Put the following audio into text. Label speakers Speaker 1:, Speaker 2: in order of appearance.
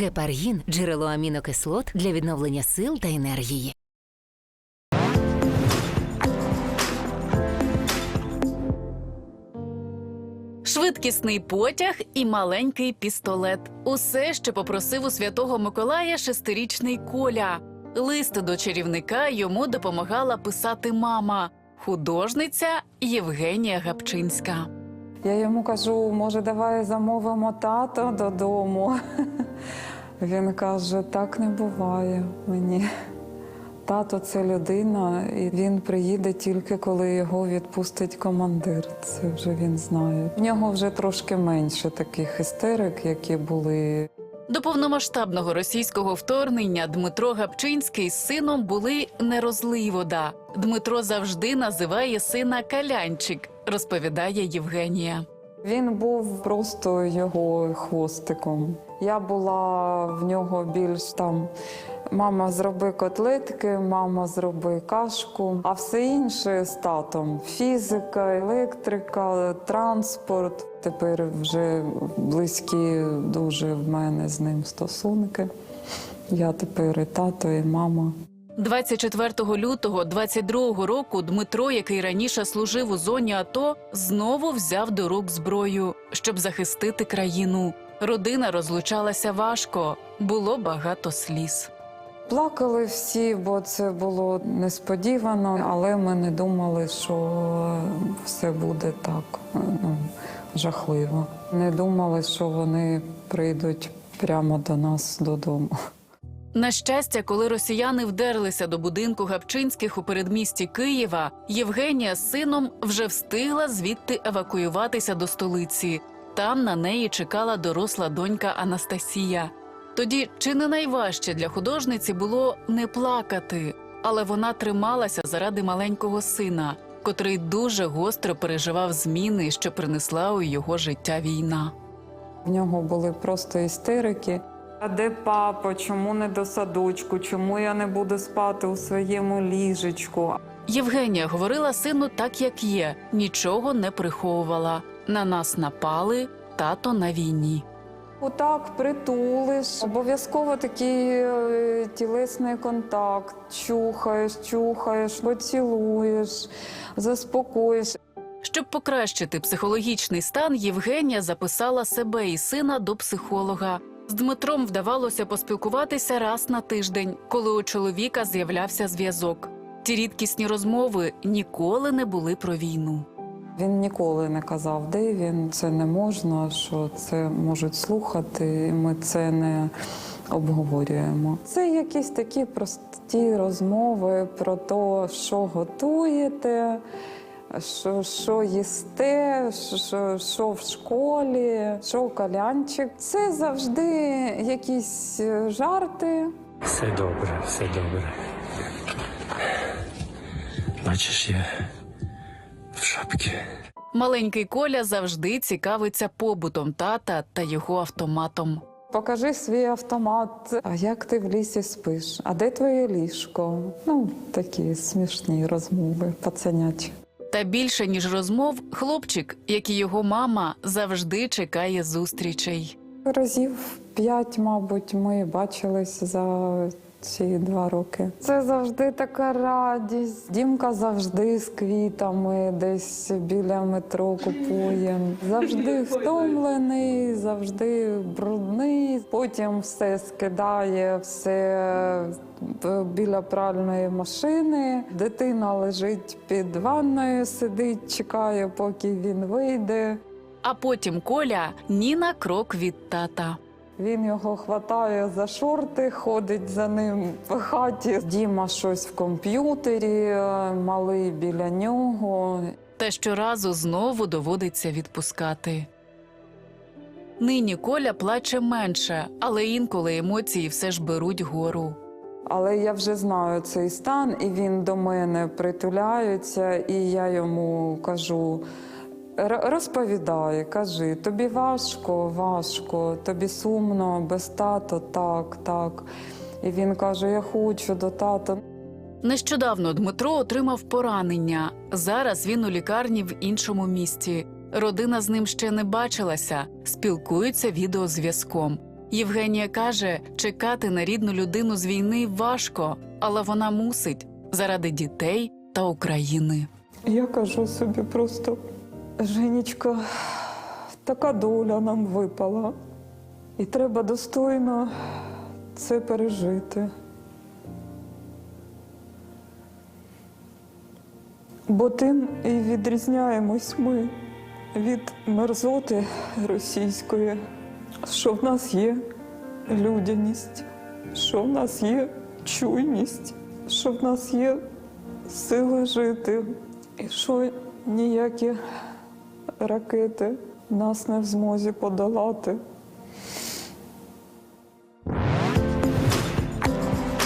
Speaker 1: Гепаргін джерело амінокислот для відновлення сил та енергії.
Speaker 2: Швидкісний потяг і маленький пістолет. Усе, що попросив у святого Миколая шестирічний Коля. Лист до чарівника йому допомагала писати мама, художниця Євгенія Гапчинська.
Speaker 3: Я йому кажу, може, давай замовимо тато додому. Він каже, так не буває мені. Тато це людина, і він приїде тільки коли його відпустить командир. Це вже він знає. В нього вже трошки менше таких істерик, які були.
Speaker 2: До повномасштабного російського вторгнення Дмитро Гапчинський з сином були не вода. Дмитро завжди називає сина Калянчик, розповідає Євгенія.
Speaker 3: Він був просто його хвостиком. Я була в нього більш там. Мама, зроби котлетки, мама, зроби кашку, а все інше з татом: фізика, електрика, транспорт. Тепер вже близькі дуже в мене з ним стосунки. Я тепер і тато, і мама.
Speaker 2: 24 лютого 22 року Дмитро, який раніше служив у зоні АТО, знову взяв до рук зброю, щоб захистити країну. Родина розлучалася важко, було багато сліз.
Speaker 3: Плакали всі, бо це було несподівано, але ми не думали, що все буде так ну, жахливо. Не думали, що вони прийдуть прямо до нас додому.
Speaker 2: На щастя, коли росіяни вдерлися до будинку Гапчинських у передмісті Києва, Євгенія з сином вже встигла звідти евакуюватися до столиці. Там на неї чекала доросла донька Анастасія. Тоді чи не найважче для художниці було не плакати, але вона трималася заради маленького сина, котрий дуже гостро переживав зміни, що принесла у його життя війна.
Speaker 3: В нього були просто істерики. А де папа? Чому не до садочку? Чому я не буду спати у своєму ліжечку?
Speaker 2: Євгенія говорила сину так, як є, нічого не приховувала. На нас напали, тато на війні.
Speaker 3: Отак притулиш. Обов'язково такий е, тілесний контакт. Чухаєш, чухаєш, поцілуєш, заспокоїш.
Speaker 2: Щоб покращити психологічний стан, Євгенія записала себе і сина до психолога. З Дмитром вдавалося поспілкуватися раз на тиждень, коли у чоловіка з'являвся зв'язок. Ті рідкісні розмови ніколи не були про війну.
Speaker 3: Він ніколи не казав, де він, це не можна, що це можуть слухати, і ми це не обговорюємо. Це якісь такі прості розмови про те, що готуєте, що, що їсте, що, що в школі, що в калянчик. Це завжди якісь е, жарти.
Speaker 4: Все добре, все добре. Бачиш, я в шапці.
Speaker 2: Маленький Коля завжди цікавиться побутом тата та його автоматом.
Speaker 3: Покажи свій автомат. А як ти в лісі спиш? А де твоє ліжко? Ну, такі смішні розмови, пацанячі.
Speaker 2: Та більше ніж розмов, хлопчик, як і його мама, завжди чекає зустрічей.
Speaker 3: Разів п'ять, мабуть, ми бачились за ці два роки. Це завжди така радість. Дімка завжди з квітами десь біля метро купує. Завжди втомлений, завжди брудний. Потім все скидає, все біля пральної машини. Дитина лежить під ванною, сидить, чекає, поки він вийде.
Speaker 2: А потім Коля ні на крок від тата.
Speaker 3: Він його хватає за шорти, ходить за ним в хаті. Діма щось в комп'ютері, е, малий біля нього.
Speaker 2: Та щоразу знову доводиться відпускати. Нині Коля плаче менше, але інколи емоції все ж беруть гору.
Speaker 3: Але я вже знаю цей стан, і він до мене притуляється, і я йому кажу. «Р- Розповідай, кажи, тобі важко, важко, тобі сумно, без тато, так, так. І він каже: Я хочу до тата.
Speaker 2: Нещодавно Дмитро отримав поранення. Зараз він у лікарні в іншому місті. Родина з ним ще не бачилася, спілкуються відеозв'язком. Євгенія каже, чекати на рідну людину з війни важко, але вона мусить заради дітей та України.
Speaker 3: Я кажу собі просто, Женечка, така доля нам випала. І треба достойно це пережити. Бо тим і відрізняємось ми від мерзоти російської, що в нас є людяність, що в нас є чуйність, що в нас є сили жити, і що ніякі ракети нас не в змозі подолати.